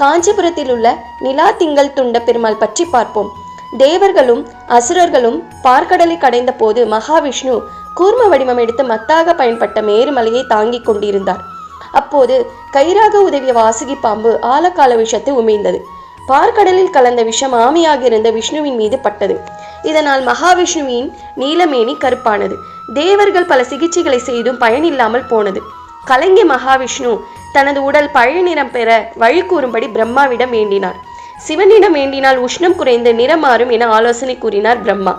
காஞ்சிபுரத்தில் உள்ள நிலா திங்கள் துண்ட பெருமாள் பற்றி பார்ப்போம். தேவர்களும் அசுரர்களும் பார்க்கடலை கடைந்த போது மகாவிஷ்ணு கூர்ம வடிவம் எடுத்து மத்தாக பயன்பட்ட மேருமலையை தாங்கிக் கொண்டிருந்தார். அப்போது கயிறாக உதவிய வாசுகி பாம்பு ஆலக்கால விஷத்தை உமிழ்ந்தது. பார்க்கடலில் கலந்த விஷம் ஆமையாக இருந்த விஷ்ணுவின் மீது பட்டது. இதனால் மகாவிஷ்ணுவின் நீலமேனி கருப்பானது. தேவர்கள் பல சிகிச்சைகளை செய்தும் பயனில்லாமல் போனது. கலங்கிய மகாவிஷ்ணு தனது உடல் பழைய நிறம் பெற வழி கூறும்படி பிரம்மாவிடம் வேண்டினார். சிவனிடம் வேண்டினால் உஷ்ணம் குறைந்து நிறம் மாறும் என ஆலோசனை கூறினார் பிரம்மா.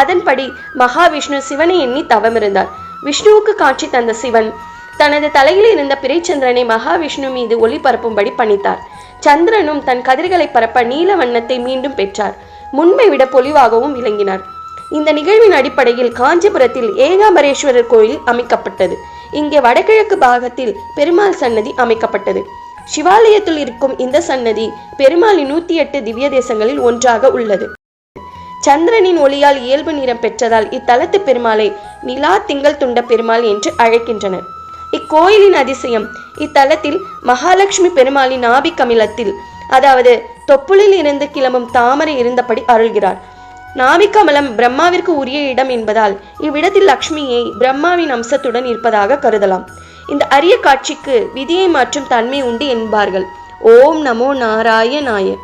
அதன்படி மகாவிஷ்ணு சிவனை எண்ணி தவமிருந்தார். விஷ்ணுவுக்கு காட்சி தந்த சிவன் தனது தலையில் இருந்த பிறைச்சந்திரனை மகாவிஷ்ணு மீது ஒளி பரப்பும்படி பணித்தார். சந்திரனும் தன் கதிர்களை பரப்ப நீல வண்ணத்தை மீண்டும் பெற்றார். முன்பை விட பொலிவாகவும் விளங்கினார். இந்த நிகழ்வின் அடிப்படையில் காஞ்சிபுரத்தில் ஏகாம்பரேஸ்வரர் கோயில் அமைக்கப்பட்டது. இங்கே வடகிழக்கு பாகத்தில் பெருமாள் சன்னதி அமைக்கப்பட்டது. சிவாலயத்தில் இருக்கும் இந்த சன்னதி பெருமாளின் நூத்தி எட்டு திவ்ய தேசங்களில் ஒன்றாக உள்ளது. சந்திரனின் ஒளியால் இயல்பு நிறம் பெற்றதால் இத்தலத்து பெருமாளை நிலா திங்கள் துண்ட பெருமாள் என்று அழைக்கின்றனர். இக்கோயிலின் அதிசயம் இத்தலத்தில் மகாலட்சுமி பெருமாளின் நாபி கமிலத்தில் அதாவது தொப்புளில் இருந்து கிளம்பும் தாமரை இருந்தபடி அருள்கிறார். நாபிகமலம் பிரம்மாவிற்கு உரிய இடம் என்பதால் இவ்விடத்தில் லக்ஷ்மியை பிரம்மாவின் அம்சத்துடன் இருப்பதாக கருதலாம். இந்த அரிய காட்சிக்கு விதியை மாற்றும் தன்மை உண்டு என்பார்கள். ஓம் நமோ நாராயணாய.